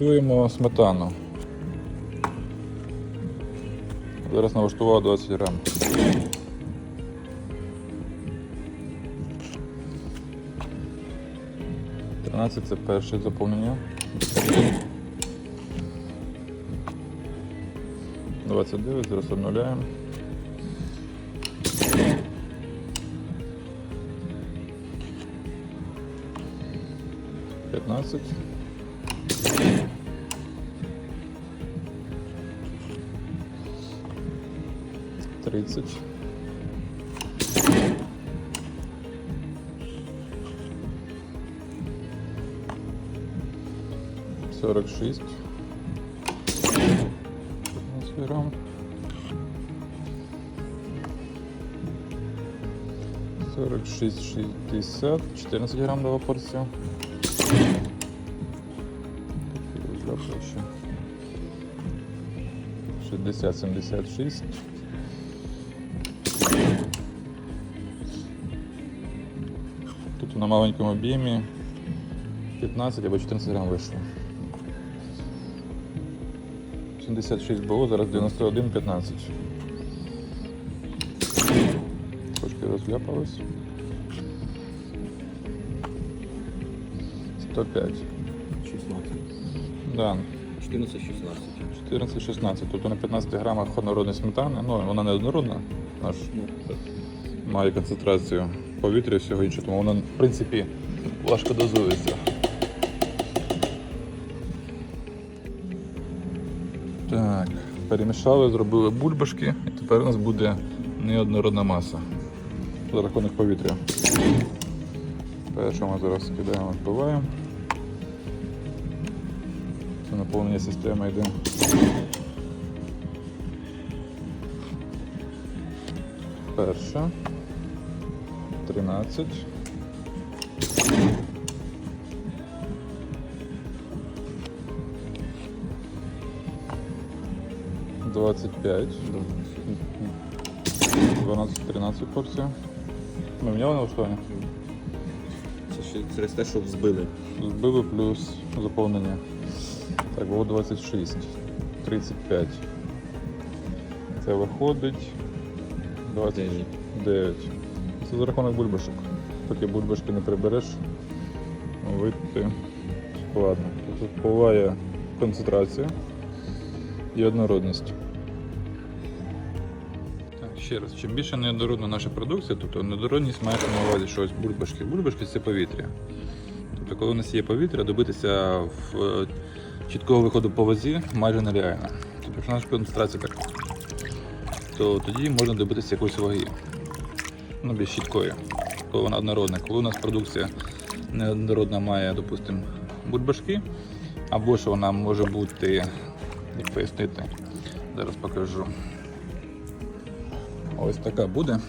Тестуємо сметану. Зараз налаштував 20 грам. Тринадцять це перше заповнення. 29, зараз обновляємо. П'ятнадцять. Тридцать. Сорок шесть. Пятнадцать грамм. Сорок шесть, шестьдесят. Четырнадцать грамм дала порцию. Ще. 60, 76. Маленькому об'ємі 15 або 14 грам вийшло. 76 було, зараз 91, 15. Трошки розляпалось. 105. 16. Да, 14-16. 14-16. Тобто на 15 грамах однородної сметани, ну вона не однородна, вона ж Ну, має концентрацію повітря і всього іншого, тому вона, в принципі, важко дозується. Так, перемішали, зробили бульбашки, і тепер у нас буде неоднородна маса за рахунок повітря. Перше ми зараз кидаємо, вбиваємо. Це наповнення системи йде. Перша. 13. Двадцять п'ять. 12-13 порцій. Ми міняли налаштування? Це ще через те, що взбили. Збили плюс заповнення. Так, було 26. 35. Це виходить 29. Це за рахунок бульбашок. Поки бульбашки не прибереш, вийти складно. Тут впливає концентрація і однородність. Так, ще раз, чим більше неоднородна наша продукція, тобто неоднородність мається на увазі, що ось бульбашки. Бульбашки це повітря. Тобто, коли у нас є повітря, добитися в е, чіткого виходу по вазі майже нереально. Тобто, якщо наша концентрація така, то тоді можна добитися якоїсь ваги. Ну, більш чіткої, коли вона однородна. Коли у нас продукція неоднородна має, допустимо, бульбашки, або ж вона може бути, як пояснити, зараз покажу. Ось така буде,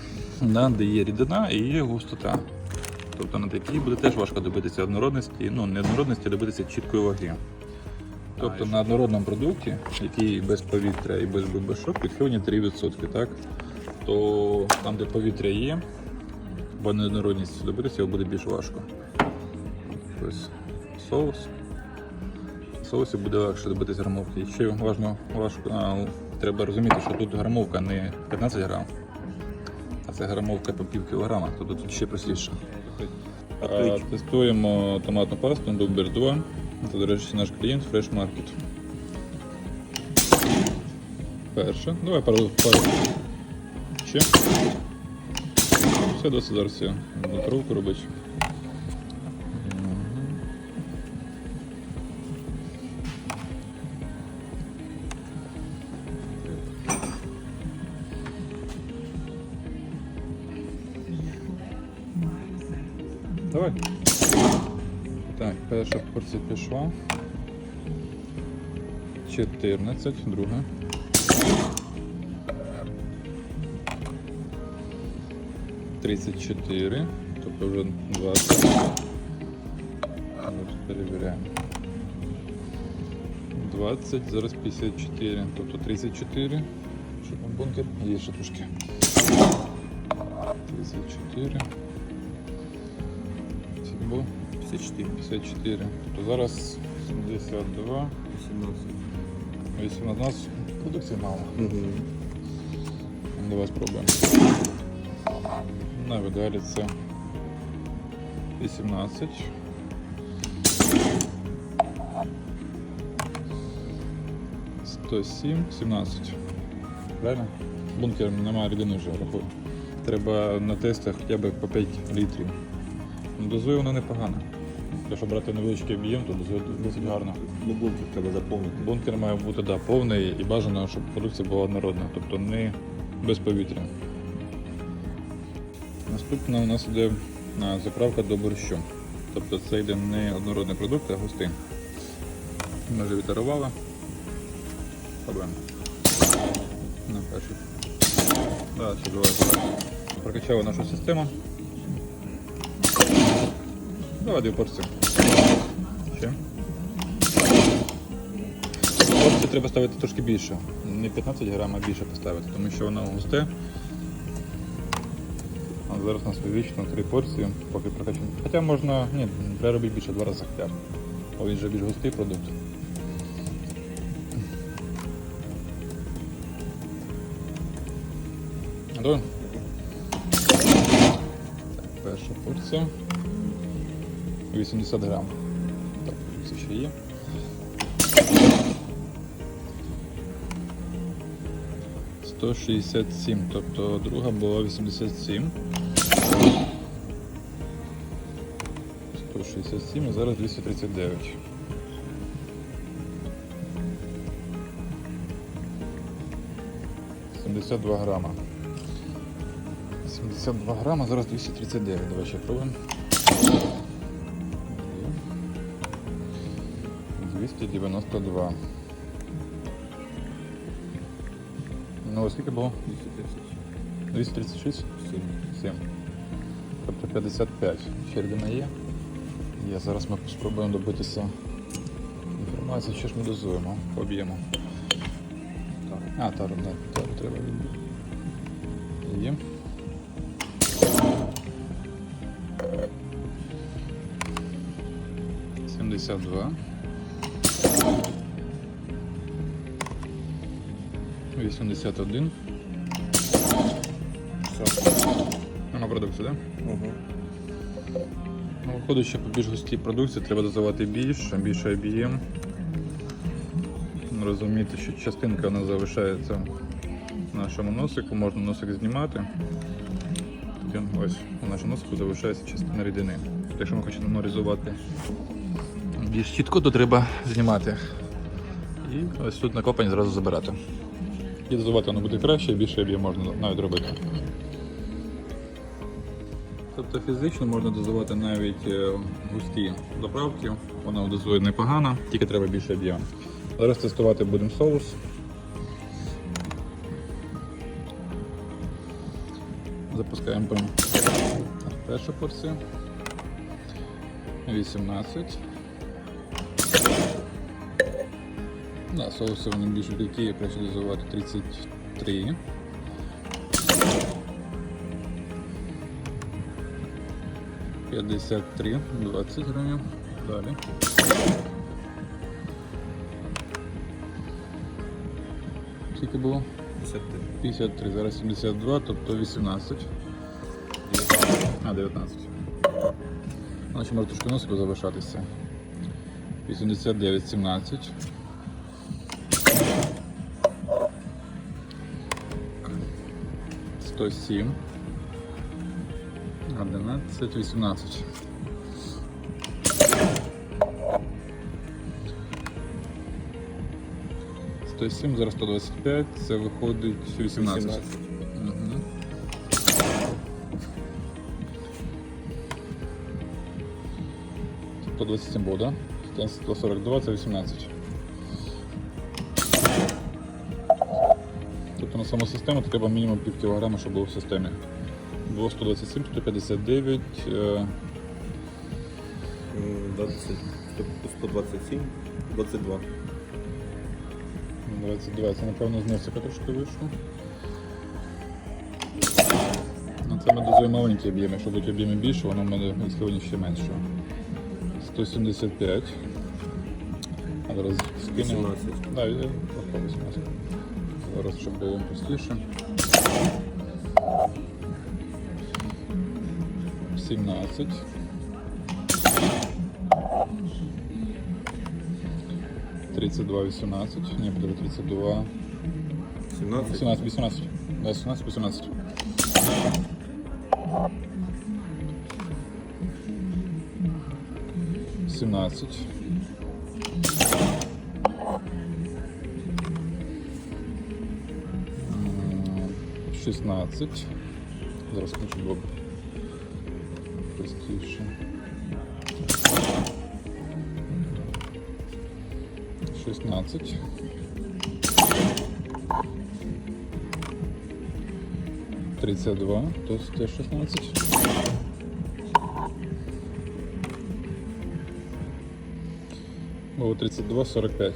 да, де є рідина і є густота. Тобто на такій буде теж важко добитися однородності, ну не однородності, а добитися чіткої ваги. Тобто на однородному продукті, який без повітря і без бульбашок, відхилення 3%, так? То там, де повітря є, бо неоднородність добитися його буде більш важко. Ось соус. В соусі буде легше добитися грамовки. І ще важно, важко, а, треба розуміти, що тут грамовка не 15 грам, а це грамовка по пів кілограма, тобто тут ще простіше. А, Тестуємо томатну пасту Dubber 2. Це, до речі, наш клієнт Fresh Market. Перше. Давай пару пару. Ще. Все досить зараз я накровку робити. Давай. Так, перша порція пішла. 14, друга. Тридцять чотири, тобто вже 20. Зараз перевіряємо. 20, зараз 54, тобто 34. Що там бункер? Є ще трошки. 34. Скільки було? 54. 54. Тобто зараз 72, 18. 18. Продукції мало. Угу. Давай спробуємо. На видалі це 18. Сто сім, 17. Правильно? Бункер немає рідини вже рахую. Треба на тестах хоча б по 5 літрів. Ну, Дозує воно непогано. Якщо брати невеличкий об'єм, то дозує досить гарно. Ну, блоки треба заповнити. Бункер має бути да, повний і бажано, щоб продукція була однородна, тобто не без повітря. Наступна у нас йде заправка до борщу. Тобто це йде не однородний продукт, а густий. Ми вже відтарували. Пробуємо. На перший. Да. Прокачали нашу систему. Давай дві порції. Ще. Порцію треба ставити трошки більше. Не 15 грам, а більше поставити, тому що воно густе. Зараз у нас вивічно три порції, поки прокачаємо. Хоча можна, ні, треба робити більше два рази хоча. Бо він же більш густий продукт. Готові? Перша порція. 80 грам. Так, це ще є. Шістдесят сім, тобто друга була 87. 167, а зараз 239. Семьдесят два грама. 72 грама, зараз 239. Давай ще пробуємо. 292. Ну, а скільки було? 230. 236? 7. 7. Тобто 55. Червіна є. Є. Зараз ми спробуємо добитися інформації, що ж ми дозуємо по об'єму. А, тару, да, тару треба відбити. Є. Сімдесят два. Вісімдесят один. Продукцію, так? Да? Угу. Ну, Виходить, що по більш густій продукції треба дозивати більше, більше об'єм. Розуміти, що частинка вона залишається в нашому носику, можна носик знімати. Тоді ось у нашому носику залишається частина рідини. Якщо ми хочемо аналізувати більш чітко, то треба знімати. І ось тут накопані зразу забирати. І дозувати воно буде краще, більше об'єм можна навіть робити. Тобто фізично можна дозувати навіть е, густі заправки, вона дозує непогано, тільки треба більше об'єм. Зараз тестувати будемо соус. Запускаємо прям першу порцію. 18. Да, соуси вони більш гіркі, краще дозувати 33. П'ятдесят три, 20 грамів. Далі. Скільки було? 53. 53, зараз 72, тобто 18. А, 19. Ну, ще може трошки носику залишатися. 89, 17. Сто сім. Одинадцять, вісімнадцять. Сто сім, зараз 125, це виходить 18. 18. Мгм. По 27 було, да? 142 це 18. Тобто на саму систему треба мінімум пів кілограма, щоб було в системі. Було 127, 159, е, 20, 127, 22. 22. Це напевно з носика трошки вийшло. Ну, це ми дозуємо маленькі об'єми. Якщо будуть об'єми більше, воно в мене сьогодні ще менше. 175. А Зараз скинемо. 18. Да, я 18. Зараз, щоб було простіше. 17. Тридцать два, вісімнадцять. Ні, буде 32. 17. 18, 18. Да, 17, 18. Семнадцать. М, Шістнадцять. Зараз хочу було б. Шістнадцять. Тридцять два, то теж 16. Було 32, 45.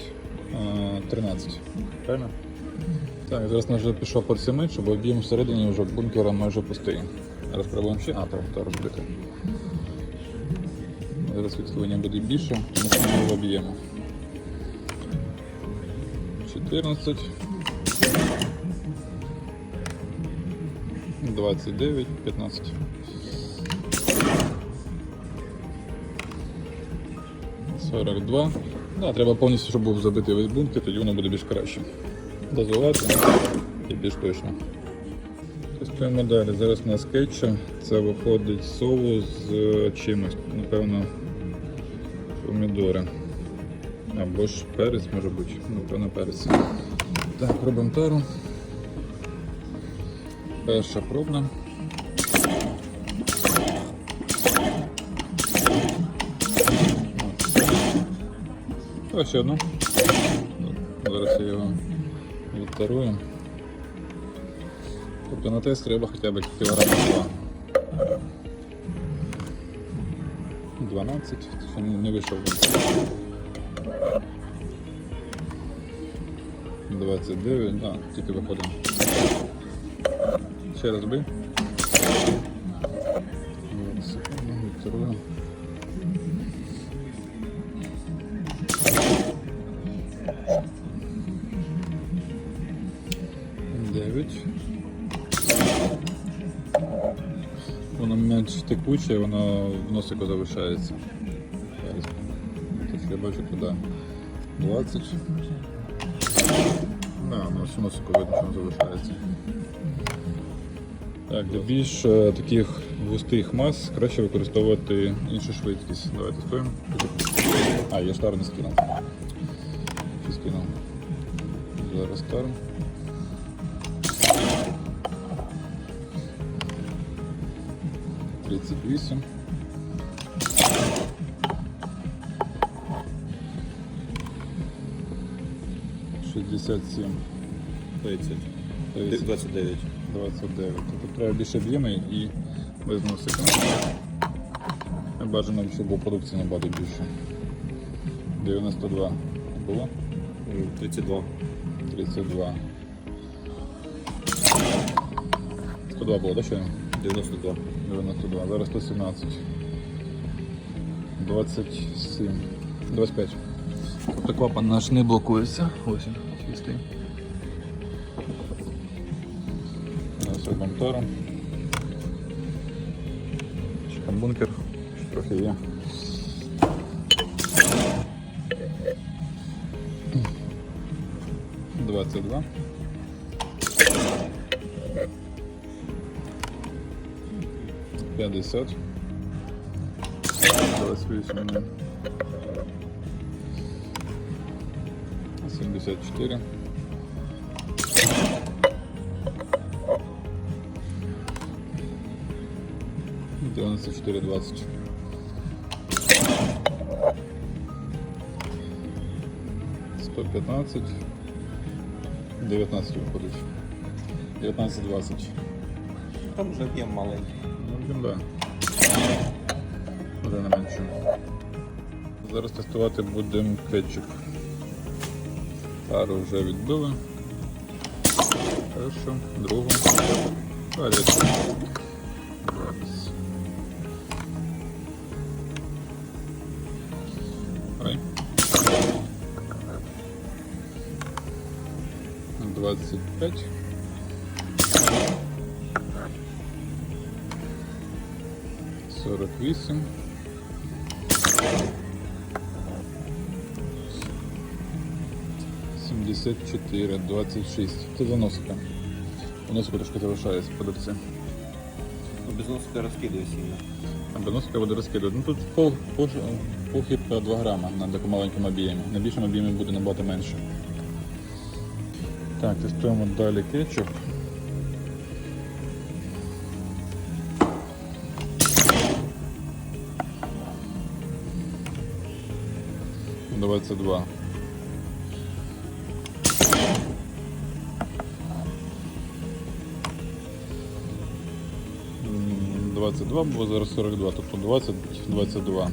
А, 13. Правильно? Так, зараз вже пішов по семи, щоб об'єм всередині вже бункера майже пустий. Зараз пробуємо ще. А, так, так розбити. Зараз відхилення буде більше, тому що ми його об'ємо. 14. 29, 15. Сорок два. Да, треба повністю, щоб був забитий весь бункер, тоді воно буде більш краще. Дозувати і більш точно. Тестуємо далі. Зараз у нас кетча. Це виходить соус з чимось. Напевно, помідори. Або ж перець може бути. Напевно, перець. Так, робимо тару. Перша пробна. Ось ще одну. Зараз я його відтарую. Тобто на тест треба хоча б кілограм два. 12, ще не вийшов. 29, да, тільки виходимо. Ще раз би. Секунду, текуче, воно в носику залишається. Зараз я бачу туди. 20. Да, ну, воно в носику видно, що залишається. Так, Для більш е, таких густих мас краще використовувати іншу швидкість. Давайте стоїмо. А, я штар не скинув. Зараз старм. 38. Шістдесят сім. 30. 30. 29. 29. Тобто треба більше об'єми і без носика. Бажано, щоб було продукції набагато більше. 92 було? 32. 32. 102 було, да, щойно? 92. 92. Зараз 117. 27. 25. Тобто клапан наш не блокується. Ось він, чистий. Зараз тару. Чекаємо бункер. Трохи є. Двадцять два. П'ятдесят. Двадцять вісім. Сімдесят чотири. Девяносто четыре двадцать. Сто пятнадцать. Девятнадцать выходит. Девятнадцать двадцать. Там вже об'єм маленький да. Буде на менше. Зараз тестувати будемо кетчик. Пару вже відбили. Першу, другу, Зараз. Ой. 25. Сорок вісім. Сімдесят чотири, двадцять шість. Це за носика. У носика трошки залишається подивці. Ну, без носика розкидує сильно. А буде розкидувати. Ну тут пол, пол, похибка 2 грама на таку маленькому об'ємі. На більшому об'ємі буде набагато менше. Так, тестуємо далі кетчуп. Двадцять два. 22 зараз 42, тобто 20, 22.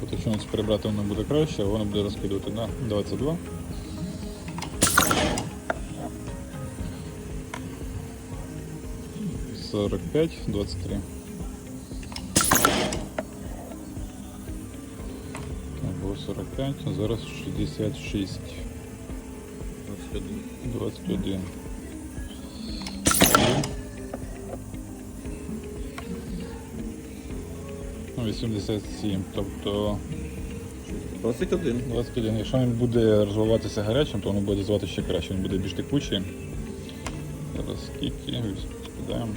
Тут якщо нас перебрати, воно буде краще, воно буде розкидувати на 22. Сорок пять, двадцать три. Так, було 45, а зараз 66. 21. 21. Ну, 87, тобто 21. 21. Якщо він буде розвиватися гарячим, то воно буде розвивати ще краще, він буде більш текучий. Зараз скільки, скидаємо.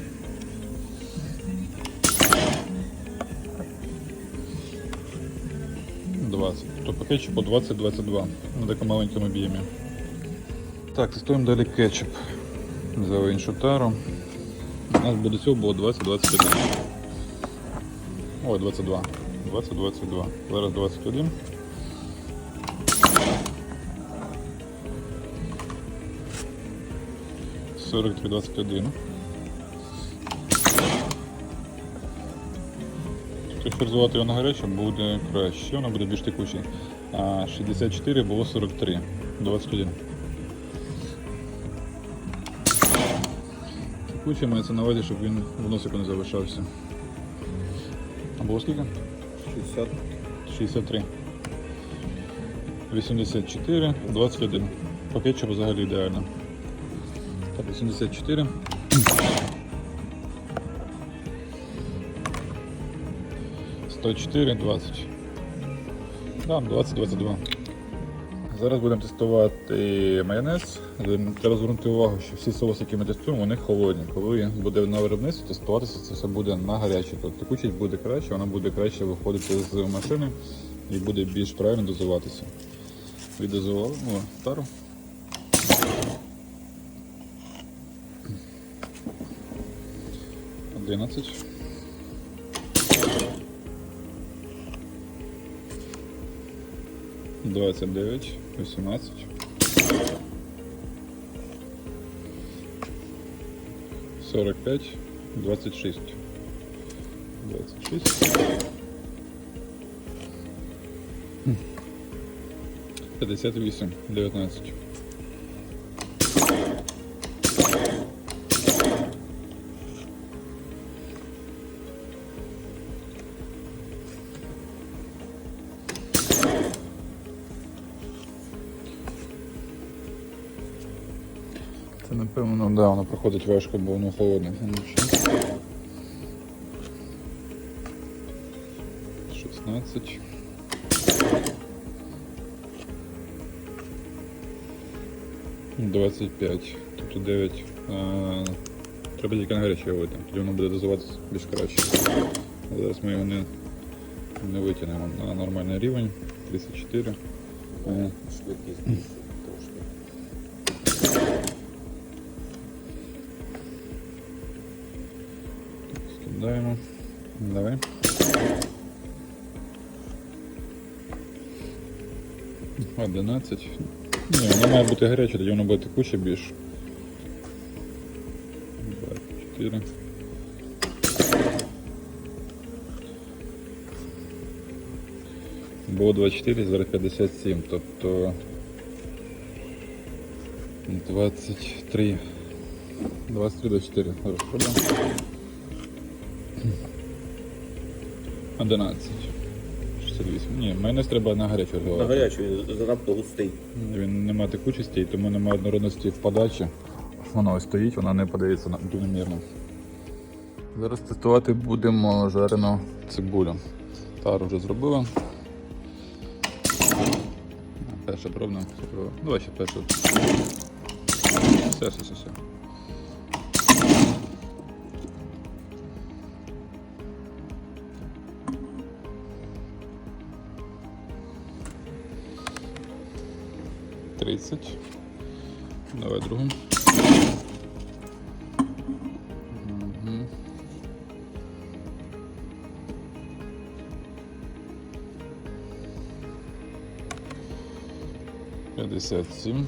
20, то по кетчупу 20-22 на такому маленькому об'ємі. Так, тестуємо далі кетчуп. За іншу тару. У нас до цього було 20-21. Ой, 22. 20-22. Зараз 21. Сорок 21. Якщо розвивати його на гаряче, буде краще, воно буде більш текуче. А 64 було 43. 21. Текуче мається на увазі, щоб він в носику не залишався. А було скільки? 60. 63. 84, 21. По кетчупу взагалі ідеально. Так, 84. Сто чотири, 20. Да, 20, 22. Зараз будемо тестувати майонез. Треба звернути увагу, що всі соуси, які ми тестуємо, вони холодні. Коли буде на виробництві, тестуватися це все буде на гаряче. Тобто текучість буде краще, вона буде краще виходити з машини і буде більш правильно дозуватися. Віддозували о, тару. Одинадцять. Двадцять дев'ять, вісімнадцять. Сорок п'ять, двадцять шість. Двадцять шість. 58, 19. Це да, воно проходить важко, бо воно холодне. Ну, 16. Двадцять п'ять, тобто 9. А, треба тільки на гаряче вилити, тоді воно буде дозуватися більш краще. Зараз ми його не, не витягнемо на нормальний рівень. 34. Е, Швидкість Скидаємо. Давай. Одинадцять. Ні, воно має бути гаряче, тоді воно буде текуче більш. 24. Було 24, зараз 57, тобто 23. 23 24. Зараз пробуємо. 11. 68. Ні, майонез треба на гарячу На гарячу він занадто густий. Він не має текучості, і тому немає однородності в подачі. Вона ось стоїть, вона не подається на- рівномірно. Зараз тестувати будемо жарену цибулю. Тару вже зробила. Перша пробна. все. Давай ще першу. Все, все, все, все. 57.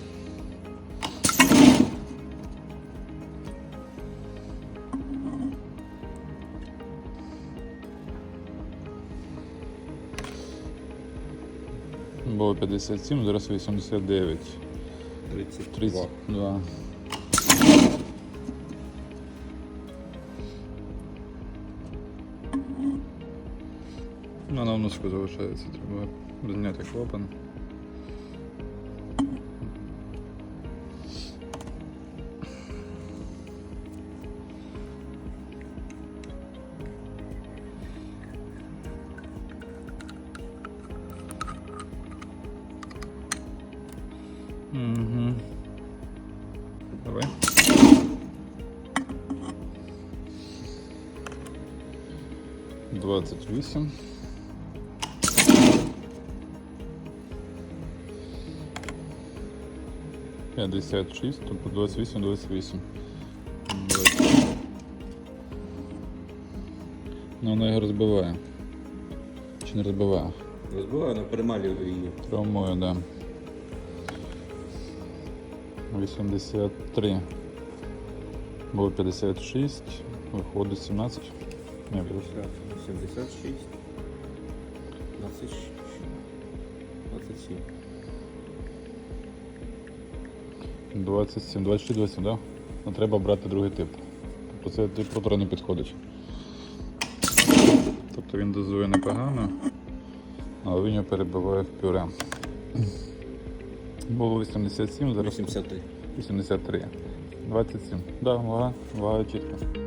Було 57, зараз 89. 32. 32. Вона в носку залишається, треба зняти клапан. 28. П'ятдесят шість, тобто двадцять вісім, двадцять вісім. Ну, вона його розбиває. Чи не розбиває? Розбиває, вона перемалює її. Травмує, так. Да. 83. Було 56, виходить 17. Ні, плюс. 76. 26. 27. 27, 26, 27, да? Ну, треба брати другий тип. Тобто це тип, який не підходить. Тобто він дозує непогано, але він його перебиває в пюре. Було 87, зараз 83. 83. 27. Да, вага, вага чітко.